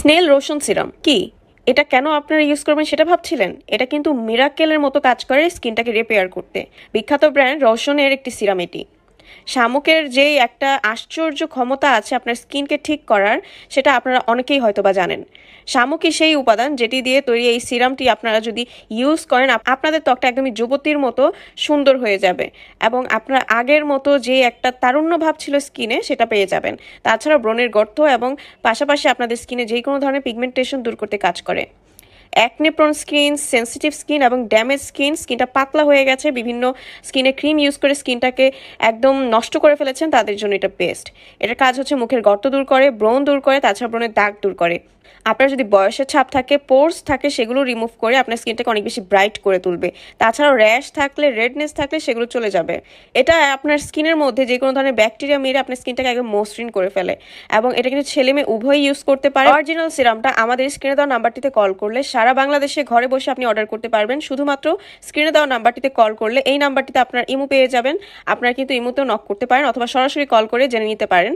Snail Roshan serum. কি? এটা কেন আপনারা ইউজ করবেন সেটা ভাবছিলেন? এটা কিন্তু মিরাকেলের মতো কাজ করে স্কিনটাকে রিপেয়ার করতে। বিখ্যাত ব্র্যান্ড রোশনের একটি সিরাম এটি। শামুকের যে একটা আশ্চর্য ক্ষমতা আছে আপনার স্কিনকে ঠিক করার, সেটা আপনারা অনেকেই হয়তো বা জানেন। শামুকই সেই উপাদান যেটি দিয়ে তৈরি এই সিরামটি আপনারা যদি ইউজ করেন আপনাদের ত্বকটা একদমই যুবতীর মতো সুন্দর হয়ে যাবে এবং আপনার আগের মতো যে একটা তারুণ্য ভাব ছিল স্কিনে, সেটা পেয়ে যাবেন। তাছাড়া ব্রণের গর্ত এবং পাশাপাশি আপনাদের স্কিনে যে কোনো ধরনের পিগমেন্টেশন দূর করতে কাজ করে। Acne prone skin sensitive skin এবং ড্যামেজ স্কিন স্কিনটা পাতলা হয়ে গেছে। বিভিন্ন স্কিনে ক্রিম ইউজ করে স্কিনটাকে একদম নষ্ট করে ফেলেছেন, তাদের জন্য এটা বেস্ট এটার কাজ হচ্ছে মুখের গর্ত দূর করে, ব্রণ দূর করে, তাছাড়া ব্রণের দাগ দূর করে। আপনার যদি বয়সের ছাপ থাকে পোর্স থাকে, সেগুলো রিমুভ করে আপনার স্কিনটাকে অনেক বেশি ব্রাইট করে তুলবে। তাছাড়াও র্যাশ থাকলে রেডনেস থাকলে সেগুলো চলে যাবে। এটা আপনার স্কিনের মধ্যে যে কোনো ধরনের ব্যাকটেরিয়া মেরে আপনার স্কিনটাকে একদম মসৃণ করে ফেলে। এবং এটা কিন্তু ছেলে মেয়ে উভয়ই ইউজ করতে পারে। অরিজিনাল সিরামটা আমাদের স্ক্রিনে দেওয়া নাম্বারটিতে কল করলে সারা বাংলাদেশে ঘরে বসে আপনি অর্ডার করতে পারবেন। শুধুমাত্র স্ক্রিনে দেওয়া নাম্বারটিতে কল করলে এই নাম্বারটিতে আপনার ইমু পেয়ে যাবেন। আপনারা কিন্তু ইমুতেও নক করতে পারেন অথবা সরাসরি কল করে জেনে নিতে পারেন।